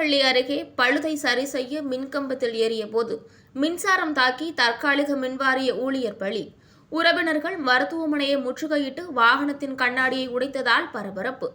பழுதை சரி செய்ய மின்கம்பத்தில் ஏறிய போது மின்சாரம் தாக்கி தற்காலிக மின்வாரிய ஊழியர் பலி. உறவினர்கள் மருத்துவமனையை முற்றுகையிட்டு வாகனத்தின் கண்ணாடியை உடைத்ததால் பரபரப்பு.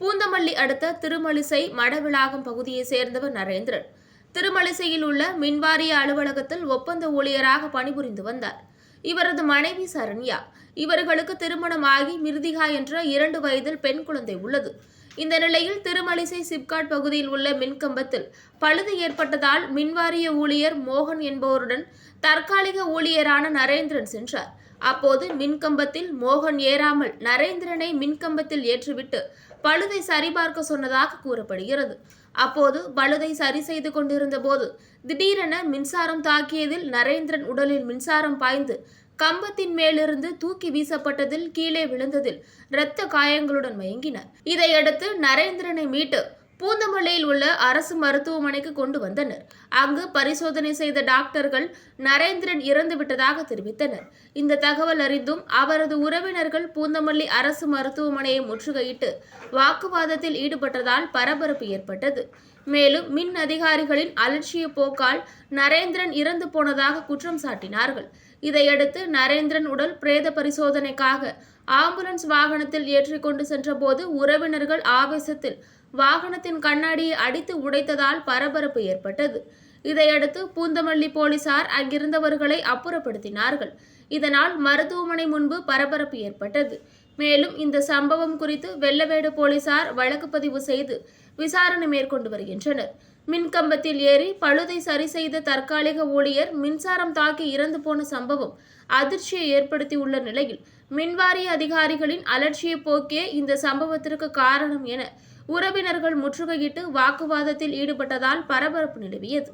பூந்தமல்லி அடுத்த திருமலிசை மடவிளாகம் பகுதியைச் சேர்ந்தவர் நரேந்திரன். திருமலிசையில் உள்ள மின்வாரிய அலுவலகத்தில் ஒப்பந்த ஊழியராக பணிபுரிந்து வந்தார். இவரது மனைவி சரண்யா. இவர்களுக்கு திருமணமாகி மிருதிகா என்ற இரண்டு வயதில் பெண் குழந்தை உள்ளது. இந்த நிலையில் திருமலிசை சிப்காட் பகுதியில் உள்ள மின்கம்பத்தில் பழுது ஏற்பட்டதால் மின்வாரிய ஊழியர் மோகன் என்பவருடன் தற்காலிக ஊழியரான நரேந்திரன் சென்றார். அப்போது மின்கம்பத்தில் மோகன் ஏறாமல் நரேந்திரனை மின்கம்பத்தில் ஏற்றிவிட்டு பழுதை சரிபார்க்க சொன்னதாக கூறப்படுகிறது. அப்போது பழுதை சரி செய்து கொண்டிருந்த போது திடீரென மின்சாரம் தாக்கியதில் நரேந்திரன் உடலில் மின்சாரம் பாய்ந்து கம்பத்தின் மேலிருந்து தூக்கி வீசப்பட்டதில் கீழே விழுந்ததில் இரத்த காயங்களுடன் மயங்கினார். இதையடுத்து நரேந்திரனை மீட்டு பூந்தமல்லியில் உள்ள அரசு மருத்துவமனைக்கு கொண்டு வந்தனர். அங்கு பரிசோதனை செய்த டாக்டர்கள் நரேந்திரன் இறந்து விட்டதாக தெரிவித்தனர். இந்த தகவல் அறிந்தும் அவரது உறவினர்கள் பூந்தமல்லி அரசு மருத்துவமனையை முற்றுகையிட்டு வாக்குவாதத்தில் ஈடுபட்டதால் பரபரப்பு ஏற்பட்டது. மேலும் மின் அதிகாரிகளின் அலட்சிய போக்கால் நரேந்திரன் இறந்து போனதாக குற்றம் சாட்டினார்கள். இதையடுத்து நரேந்திரன் உடல் பிரேத பரிசோதனைக்காக ஆம்புலன்ஸ் வாகனத்தில் ஏற்றிக்கொண்டு சென்றபோது உறவினர்கள் ஆவேசத்தில் வாகனத்தின் கண்ணாடியை அடித்து உடைத்ததால் பரபரப்பு ஏற்பட்டது. இதையடுத்து பூந்தமல்லி போலீசார் அங்கிருந்தவர்களை அப்புறப்படுத்தினார்கள். இதனால் மருத்துவமனை முன்பு பரபரப்பு ஏற்பட்டது. மேலும் இந்த சம்பவம் குறித்து வெள்ளவேடு போலீசார் வழக்கு பதிவு செய்து விசாரணை மேற்கொண்டு வருகின்றனர். மின்கம்பத்தில் ஏறி பழுதை சரி செய்த தற்காலிக ஊழியர் மின்சாரம் தாக்கி இறந்து போன சம்பவம் அதிர்ச்சியை ஏற்படுத்தியுள்ள நிலையில் மின்வாரிய அதிகாரிகளின் அலட்சிய போக்கே இந்த சம்பவத்திற்கு காரணம் என உறவினர்கள் முற்றுகையிட்டு வாக்குவாதத்தில் ஈடுபட்டதால் பரபரப்பு நிலவியது.